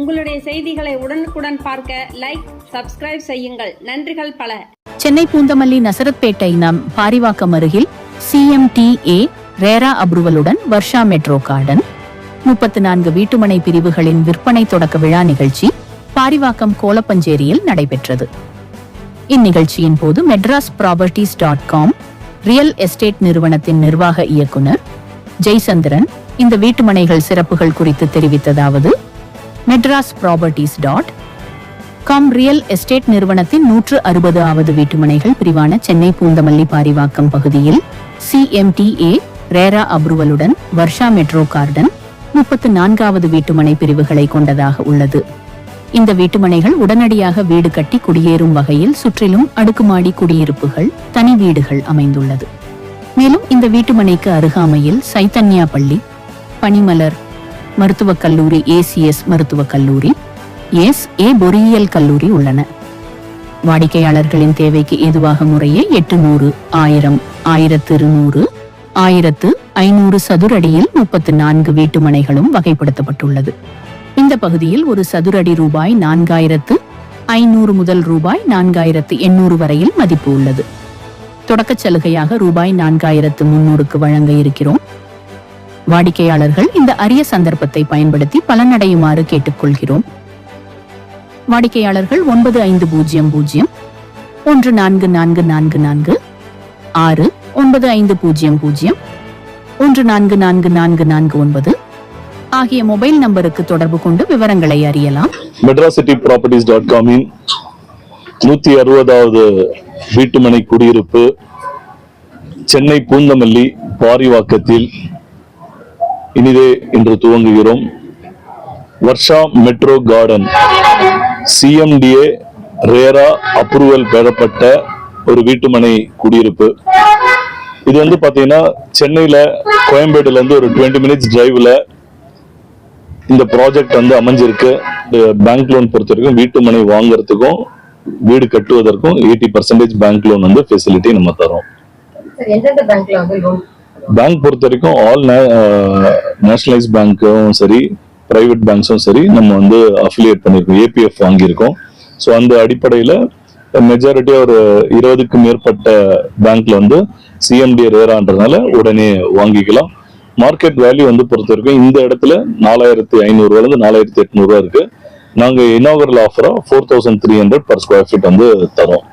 உங்களுடைய செய்திகளை உடனுக்குடன் பார்க்க லைக் சப்ஸ்கிரைப் செய்யுங்கள். நன்றிகள் பல. சென்னை பூந்தமல்லி நசரத்பேட்டை நம் பாரிவாக்கம் அருகில் சிஎம்டிஏ ரேரா அப்ரூவலுடன் வர்ஷா மெட்ரோ கார்டன். முப்பத்து நான்கு வீட்டுமனை பிரிவுகளின் விற்பனை தொடக்க விழா நிகழ்ச்சி பாரிவாக்கம் கோலப்பஞ்சேரியில் நடைபெற்றது. இந்நிகழ்ச்சியின் போது Madras properties dot com real estate நிறுவனத்தின் நிர்வாக இயக்குனர் ஜெய்சந்திரன் இந்த வீட்டுமனைகள் சிறப்புகள் குறித்து தெரிவித்ததாவது Madras properties dot com real estate நிறுவனத்தின் நூற்று அறுபதாவது வீட்டுமனைகள் பிரிவான சென்னை பூந்தமல்லி பாரிவாக்கம் பகுதியில் சிஎம்டிஏ ரேரா அப்ரூவலுடன் வர்ஷா மெட்ரோ கார்டன் முப்பத்து நான்காவது வீட்டுமனை பிரிவுகளை கொண்டதாக உள்ளது. இந்த வீட்டுமனைகள் உடனடியாக வீடு கட்டி குடியேறும் வகையில் சுற்றிலும் அடுக்குமாடி குடியிருப்புகள் தனி வீடுகள் அமைந்துள்ளது. மேலும் இந்த வீட்டுமனைக்கு அருகாமையில் சைத்தன்யா பள்ளி பனிமலர் மருத்துவக் கல்லூரி ஏசிஎஸ் மருத்துவக் கல்லூரி எஸ் ஏ பொறியியல் கல்லூரி உள்ளன. வாடிக்கையாளர்களின் தேவைக்கு ஏதுவாக முறையே எட்டுநூறு ஆயிரம் ஆயிரத்து இருநூறு ஆயிரத்து ஐநூறு சதுரடியில் முப்பத்து நான்கு வீட்டுமனைகளும் வகைப்படுத்தப்பட்டுள்ளது. இந்த பகுதியில் ஒரு சதுரடி ரூபாய் நான்காயிரத்து ஐநூறு முதல் ரூபாய் நான்காயிரத்து எண்ணூறு வரையில் மதிப்பு உள்ளது. தொடக்கச் சலுகையாக ரூபாய் நான்காயிரத்து முன்னூறுக்கு வழங்க இருக்கிறோம். வாடிக்கையாளர்கள் இந்த அரிய சந்தர்ப்பத்தை பயன்படுத்தி பலனடையுமாறு கேட்டுக்கொள்கிறோம். வாடிக்கையாளர்கள் ஒன்பது ஐந்து பூஜ்ஜியம் பூஜ்ஜியம் ஒன்று நான்கு நான்கு நான்கு நான்கு ஆறு ஒன்பது ஐந்து பூஜ்ஜியம் பூஜ்ஜியம் ஒன்று நான்கு நான்கு நான்கு நான்கு ஒன்பது ஆகிய மொபைல் நம்பருக்கு தொடர்பு கொண்டு விவரங்களை அறியலாம். மெட்ராசிட்டி ப்ராப்பர்ட்டிஸ் டாட் காமின். நூத்தி அறுபதாவது வீட்டுமனை குடியிருப்பு சென்னை பூந்தமல்லி பாரிவாக்கத்தில். இனிதே இன்று துவங்குகிறோம். Varsha metro garden. CMDA RERA approval பெறப்பட்ட ஒரு வீட்டுமனை குடியிருப்பு. இது வந்து பாத்தீங்கன்னா சென்னையில கோயம்பேடுல இருந்து ஒரு டுவெண்ட்டி மினிட்ஸ் டிரைவ்ல இந்த ப்ராஜெக்ட் வந்து அமைஞ்சிருக்கு. பேங்க் லோன் பொறுத்த வரைக்கும் வீட்டு மனை வாங்குறதுக்கும் வீடு கட்டுவதற்கும் எயிட்டி பர்சன்டேஜ் பேங்க் லோன் வந்து ஃபெசிலிட்டி நம்ம தரோம். பேங்க் பொறுத்த வரைக்கும் ஆல் நேஷனலைஸ் பேங்க்கும் uh, சரி பிரைவேட் பேங்க்ஸும் சரி நம்ம வந்து அஃபிலியேட் பண்ணியிருக்கோம் ஏபிஎஃப் வாங்கியிருக்கோம். ஸோ அந்த அடிப்படையில் மெஜாரிட்டியாக ஒரு இருபதுக்கு மேற்பட்ட பேங்க்ல வந்து சிஎம்டி ரேரான்றதுனால உடனே வாங்கிக்கலாம். மார்க்கெட் வேல்யூ வந்து பொறுத்த வரைக்கும் இந்த இடத்துல நாலாயிரத்தி ஐநூறுரூவாலேருந்து நாலாயிரத்தி எட்நூறுவா இருக்கு. நாங்கள் inaugural ஆஃபராக four thousand three hundred per square feet வந்து தரோம்.